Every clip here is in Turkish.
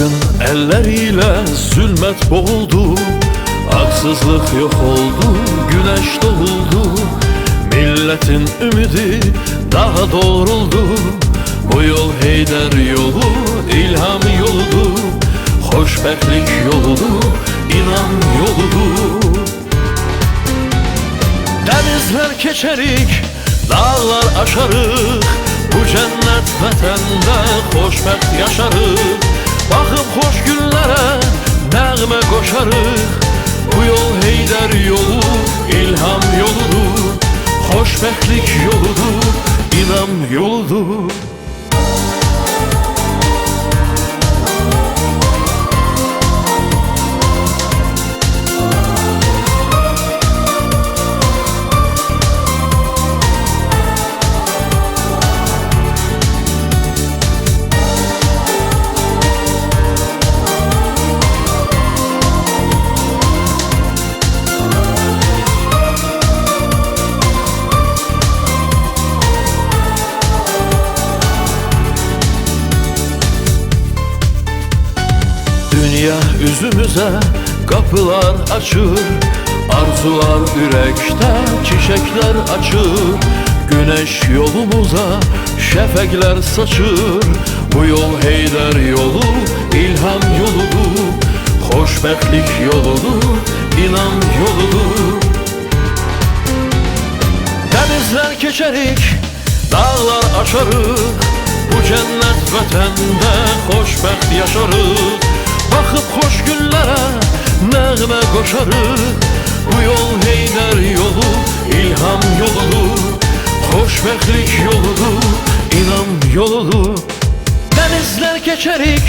Yakın elleriyle zulmet boğuldu. Haksızlık yok oldu, güneş doğuldu. Milletin ümidi daha doğruldu. Bu yol Heyder yolu, ilham yoludur Hoşbetlik yoludur, inan yoludur Denizler keçerik, dağlar aşarık. Bu cennet vətəndə xoşbəxt yaşarıq qoşarıq Bu yol Heydər yolu, ilham yoludur. Xoşbəxtlik yoludur, inam yoludur Dünya üzümüze kapılar açır Arzular yürekte çiçekler açır. Güneş yolumuza şefekler saçır. Bu yol Heyder yolu, ilham yoludur. Hoşbetlik yoludur, inan yoludur. Denizler keçerik, dağlar aşarıq Bu cennet vətəndə xoşbəxt yaşarıq Baxıb xoş günlərə nəğmə qoşarıq Bu yol Heydər yolu, ilham yoludur. Xoşbəxtlik yoludur, inam yoludur. Denizler keçerik,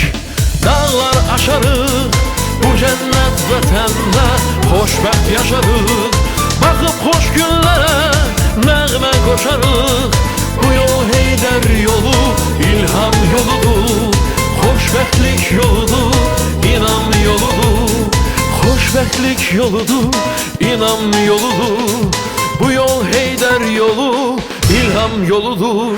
dağlar aşarıq Bu cennet vətəndə xoşbəxt yaşarıq Xoşbəxtlik yoludur, inam yoludur Bu yol Heydər yolu, ilham yoludur